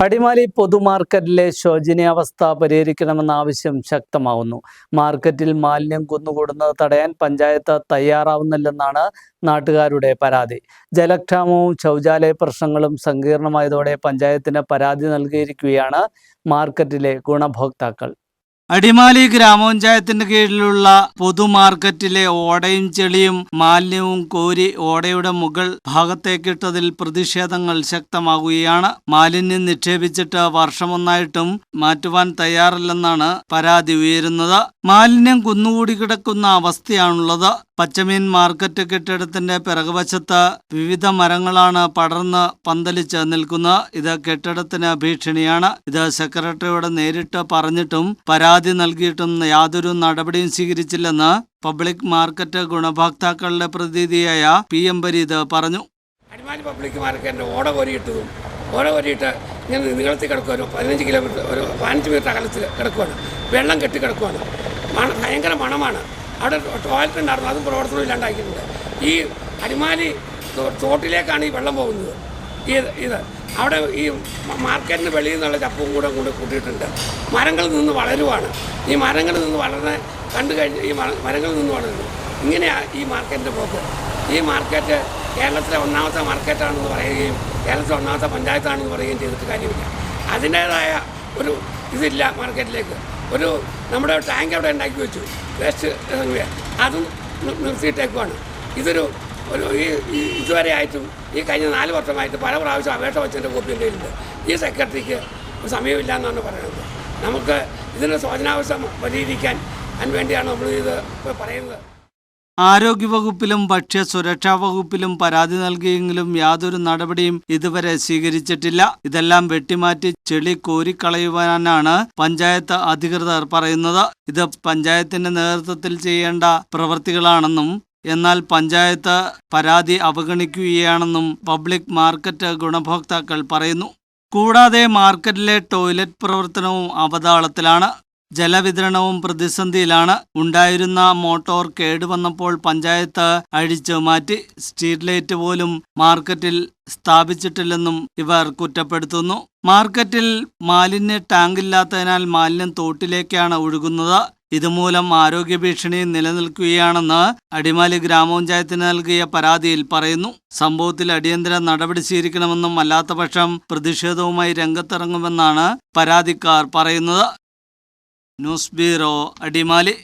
അടിമാലി പൊതുമാർക്കറ്റിലെ ശോചനീയാവസ്ഥ പരിഹരിക്കണമെന്ന ആവശ്യം ശക്തമാവുന്നു. മാർക്കറ്റിൽ മാലിന്യം കുന്നുകൂടുന്നത് തടയാൻ പഞ്ചായത്ത് തയ്യാറാവുന്നില്ലെന്നാണ് നാട്ടുകാരുടെ പരാതി. ജലക്ഷാമവും ശൗചാലയ പ്രശ്നങ്ങളും സങ്കീർണമായതോടെ പഞ്ചായത്തിന് പരാതി നൽകിയിരിക്കുകയാണ് മാർക്കറ്റിലെ ഗുണഭോക്താക്കൾ. അടിമാലി ഗ്രാമപഞ്ചായത്തിന്റെ കീഴിലുള്ള പൊതുമാർക്കറ്റിലെ ഓടയും ചെളിയും മാലിന്യവും കോരി ഓടയുടെ മുകൾ ഭാഗത്തേക്കിട്ടതിൽ പ്രതിഷേധങ്ങൾ ശക്തമാകുകയാണ്. മാലിന്യം നിക്ഷേപിച്ചിട്ട് വർഷമൊന്നായിട്ടും മാറ്റുവാൻ തയ്യാറല്ലെന്നാണ് പരാതി ഉയരുന്നത്. മാലിന്യം കുന്നുകൂടി കിടക്കുന്ന അവസ്ഥയാണുള്ളത്. പച്ചമീൻ മാർക്കറ്റ് കെട്ടിടത്തിന്റെ പിറകുവശത്ത് വിവിധ മരങ്ങളാണ് പടർന്ന് പന്തലിച്ച് നിൽക്കുന്നത്. ഇത് കെട്ടിടത്തിന് ഭീഷണിയാണ്. ഇത് സെക്രട്ടറിയോട് നേരിട്ട് പറഞ്ഞിട്ടും പരാതി നൽകിയിട്ടും യാതൊരു നടപടിയും സ്വീകരിച്ചില്ലെന്ന് പബ്ലിക് മാർക്കറ്റ് ഗുണഭോക്താക്കളുടെ പ്രതിനിധിയായ പി എം പരീത് പറഞ്ഞു. അടിമാലി പബ്ലിക് മാർക്കറ്റിന്റെ ഓട കോരിയിട്ടതും ഓട കോരിയിട്ട് ഇങ്ങനെ നീളത്തിൽ കിടക്കുക ഒരു പതിനഞ്ച് കിലോമീറ്റർ ഒരു പതിനഞ്ച് മീറ്റർ അകലത്തിൽ കിടക്കുവാണ്. വെള്ളം കെട്ടി കിടക്കുവാണ്. മണം ഭയങ്കര മണമാണ്. അവിടെ ടോയ്ലറ്റ് ഉണ്ടായിരുന്നു അതും പ്രവർത്തനം ഇല്ലാണ്ടാക്കിയിട്ടുണ്ട് ഈ അടിമാലി തോട്ടിലേക്കാണ് ഈ വെള്ളം പോകുന്നത്. ഈ ഇത് അവിടെ ഈ മാർക്കറ്റിന് വെളിയിൽ നിന്നുള്ള ചപ്പും കൂടെ കൂടെ കൂട്ടിയിട്ടുണ്ട്. മരങ്ങളിൽ നിന്ന് വളരുവാണ്. ഈ മരങ്ങളിൽ നിന്ന് വളർന്ന് കണ്ടു കഴിഞ്ഞ് ഈ മരങ്ങളിൽ നിന്ന് വളരുന്നു. ഇങ്ങനെയാണ് ഈ മാർക്കറ്റിന്റെ പോക്ക്. ഈ മാർക്കറ്റ് കേരളത്തിലെ ഒന്നാമത്തെ മാർക്കറ്റാണെന്ന് പറയുകയും കേരളത്തിലെ ഒന്നാമത്തെ പഞ്ചായത്താണെന്ന് പറയുകയും ചെയ്തിട്ട് കാര്യമില്ല. അതിന്റേതായ ഒരു ഇതില്ല മാർക്കറ്റിലേക്ക്. ഒരു നമ്മുടെ ടാങ്ക് അവിടെ ഉണ്ടാക്കി വെച്ചു. വേസ്റ്റ് അതും നിർത്തിയിട്ടേക്കുവാണ്. ഇതൊരു ഒരു ഈ ഇതുവരെ ആയിട്ടും ഈ കഴിഞ്ഞ നാല് വർഷമായിട്ട് പല പ്രാവശ്യം അപേക്ഷ വെച്ചതിന്റെ കോപ്പി എന്റെ ഇല്ല ഈ സെക്രട്ടറിക്ക് സമയമില്ല എന്നാണ് പറയുന്നത്. നമുക്ക് ഇതിന് ശോചനാവസ്ഥ പരിഹരിക്കാൻ അതിന് വേണ്ടിയാണ് നമ്മൾ ഇത് പറയുന്നത്. ആരോഗ്യവകുപ്പിലും ഭക്ഷ്യ സുരക്ഷാ വകുപ്പിലും പരാതി നൽകിയെങ്കിലും യാതൊരു നടപടിയും ഇതുവരെ സ്വീകരിച്ചിട്ടില്ല. ഇതെല്ലാം വെട്ടിമാറ്റി ചെളി കോരിക്കളയുവാനാണ് പഞ്ചായത്ത് അധികൃതർ പറയുന്നത്. ഇത് പഞ്ചായത്തിന്റെ നേതൃത്വത്തിൽ ചെയ്യേണ്ട പ്രവൃത്തികളാണെന്നും എന്നാൽ പഞ്ചായത്ത് പരാതി അവഗണിക്കുകയാണെന്നും പബ്ലിക് മാർക്കറ്റ് ഗുണഭോക്താക്കൾ പറയുന്നു. കൂടാതെ മാർക്കറ്റിലെ ടോയ്ലറ്റ് പ്രവർത്തനവും അവതാളത്തിലാണ്. ജലവിതരണവും പ്രതിസന്ധിയിലാണ്. ഉണ്ടായിരുന്ന മോട്ടോർ കേടുവന്നപ്പോൾ പഞ്ചായത്ത് അഴിച്ചു മാറ്റി. സ്ട്രീറ്റ് ലൈറ്റ് പോലും മാർക്കറ്റിൽ സ്ഥാപിച്ചിട്ടില്ലെന്നും ഇവർ കുറ്റപ്പെടുത്തുന്നു. മാർക്കറ്റിൽ മാലിന്യ ടാങ്കില്ലാത്തതിനാൽ മാലിന്യം തോട്ടിലേക്കാണ് ഒഴുകുന്നത്. ഇതുമൂലം ആരോഗ്യ ഭീഷണി നിലനിൽക്കുകയാണെന്ന് അടിമാലി ഗ്രാമപഞ്ചായത്തിന് നൽകിയ പരാതിയിൽ പറയുന്നു. സംഭവത്തിൽ അടിയന്തര നടപടി സ്വീകരിക്കണമെന്നും അല്ലാത്തപക്ഷം പ്രതിഷേധവുമായി രംഗത്തിറങ്ങുമെന്നാണ് പരാതിക്കാർ പറയുന്നത്. News bureau Adimali.